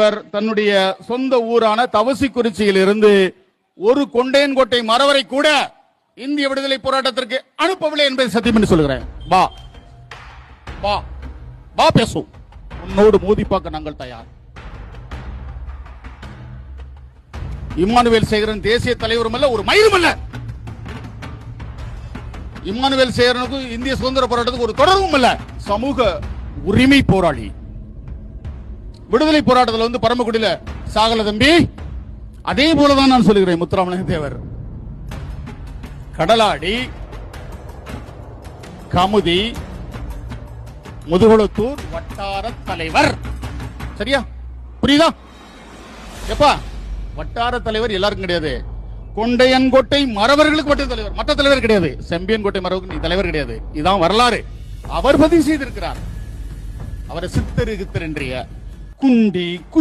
அவர் தன்னுடைய சொந்த ஊரான தவசிக்குறிச்சியில் இருந்து ஒரு கொண்டையன்கோட்டை மறவரை கூட இந்திய விடுதலை போராட்டத்திற்கு அனுப்பவில்லை என்பதை சத்தியம் என்று சொல்கிறேன் வா. வா. வா பேசும் உன்னோடு மோதி பார்க்க நாங்கள் தயார். இம்மானுவேல் சேகரன் தேசிய தலைவரும் அல்ல ஒரு மயிரும் அல்ல. இம்மானுவேல் சேகரனுக்கும் இந்திய சுதந்திர போராட்டத்துக்கு ஒரு தொடர்பும் அல்ல. சமூக உரிமை போராளி. விடுதலை போராட்டத்தில் வந்து பரமக்குடியில சாகல தம்பி. அதே போலதான் நான் சொல்லுகிறேன் முத்துராமலிங்க தேவர். கடலாடி கமுதி முதுகுளத்தூர் வட்டார தலைவர். சரியா? புரியுதா? எப்பா? வட்டார தலைவர் எல்லாருக்கும் கிடையாது. கொண்டையன்கோட்டை மறவர்களுக்கு மட்டும் தலைவர். மற்ற தலைவர் கிடையாது. செம்பியன்கோட்டை மரபுக்கு நீ தலைவர் கிடையாது. இதான் வரலாறு. அவர் பதிவு செய்திருக்கிறார். அவரை சித்தரு கித்தர் என்றிய 滚地滚